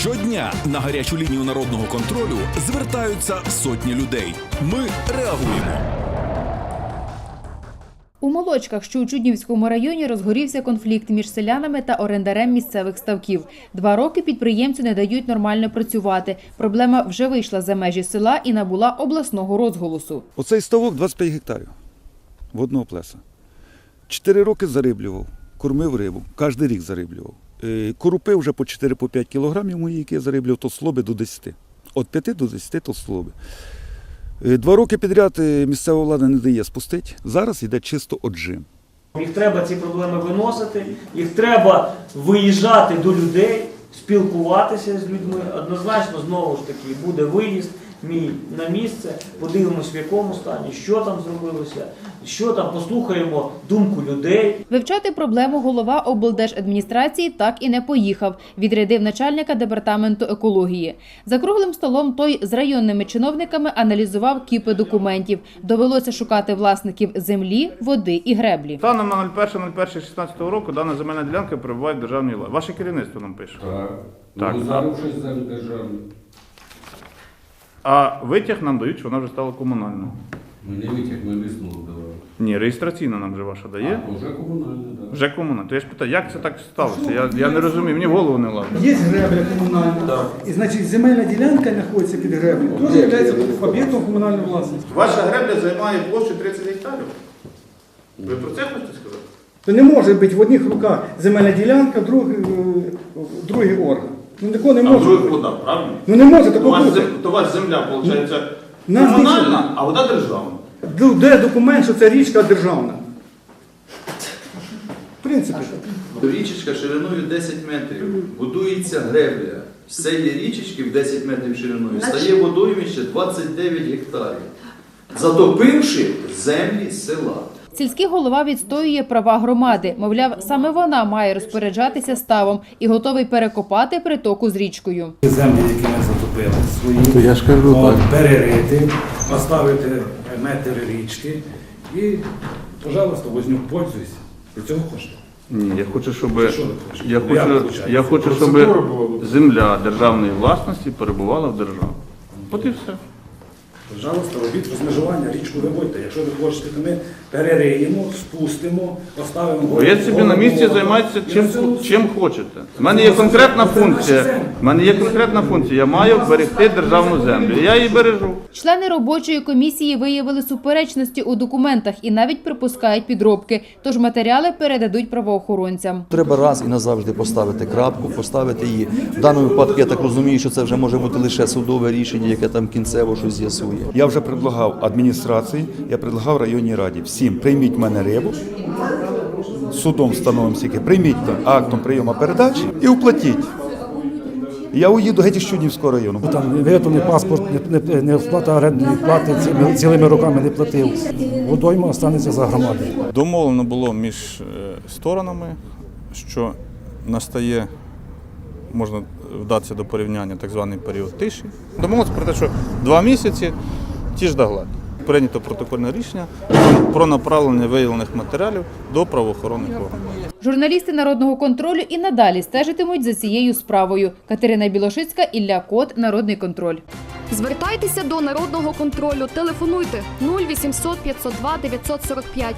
Щодня на гарячу лінію народного контролю звертаються сотні людей. Ми реагуємо. У Молочках, що у Чуднівському районі, розгорівся конфлікт між селянами та орендарем місцевих ставків. Два роки підприємцю не дають нормально працювати. Проблема вже вийшла за межі села і набула обласного розголосу. Оцей ставок 25 гектарів в одного плеса. Чотири роки зариблював, кормив рибу, кожен рік зариблював. Е, Корупи вже по 4-5 кілограмів мої, які я зариблював, то слоби до 10. От 5 до 10 то слоби. Е, Два роки підряд е, місцева влада не дає спустити. Зараз йде чисто отжим. Їх треба ці проблеми виносити, їх треба виїжджати до людей, спілкуватися з людьми. Однозначно, знову ж таки, буде виїзд мій на місце, подивимось в якому стані, що там зробилося, що там, послухаємо думку людей. Вивчати проблему голова облдержадміністрації так і не поїхав. Відрядив начальника департаменту екології. За круглим столом той з районними чиновниками аналізував кіпи документів. Довелося шукати власників землі, води і греблі. Станом на 01.01.16 року дана земельна ділянка перебуває в державній владі. Ваше керівництво нам пише. Так. Так. Ну, зараз щось за державне. А витяг нам дають, що вона вже стала комунальною. Ми не витяг, ми висновок давали. Ні, реєстраційна нам вже ваша дає. А, вже комунальне, так. Вже комунальна. То я ж питаю, як це так сталося? Я, я не розумію, мені в голову не ладно. Є гребля комунальна, і значить земельна ділянка знаходиться під греблею, теж є об'єктом комунальної власності. Ваша гребля займає площу 30 гектарів. Ви про це хочете сказати? То не може бути в одних руках земельна ділянка, в другий, е, в другий орган. Ну такого не А може. друга бути. вода, правильно? Ну не може такого бути. зем- то ваша земля, виходить, Нас комунальна, а вода державна. Де- Де документ, що це річка державна? В принципі. Річечка шириною 10 метрів, будується гребля. З цієї річечки в 10 метрів шириною стає водоймище 29 гектарів, затопивши землі села. Сільський голова відстоює права громади. Мовляв, саме вона має розпоряджатися ставом і готовий перекопати притоку з річкою. землі, які ми затопили, свої я ж кажу, от, перерити, поставити метр річки і, пожалуйста, вознюк, пользуйся. Ти цього хочеш? Ні, я хочу, щоб Що ви хочете? я Ну, як хочу, виходить? я хочу, Процедура щоб була б. земля державної власності перебувала в державі. От і все. Пожалуйста, робіть розмежування, річку виводьте. Якщо ви хочете, то ми перериємо, спустимо, поставимо. Ви собі на місці займаєтеся чим, чим хочете. У мене є конкретна функція. У мене є конкретна функція. Я маю берегти державну землю. Я її бережу. Члени робочої комісії виявили суперечності у документах і навіть припускають підробки, тож матеріали передадуть правоохоронцям. Треба раз і назавжди поставити крапку, поставити її. В даному випадку я так розумію, що це вже може бути лише судове рішення, яке там кінцево щось з'ясує. Я вже предлагав адміністрації, я предлагав районній раді. Всім прийміть мене рибу, судом встановимо скільки, прийміть там актом прийому передачі і оплатіть. Я уїду геть із Чуднівського району. Там виготовлений паспорт, не, не, не сплата орендної плати цілими, цілими роками не платив. Водойма останеться за громадою. Домовлено було між е, сторонами, що настає, можна вдатися до порівняння так званий період тиші. Домовилися про те, що два місяці ті ж да. Прийнято протокольне рішення про направлення виявлених матеріалів до правоохоронних органів. Журналісти народного контролю і надалі стежитимуть за цією справою. Катерина Білошицька, Ілля Кот, Народний контроль. Звертайтеся до народного контролю. Телефонуйте 0800 502 945.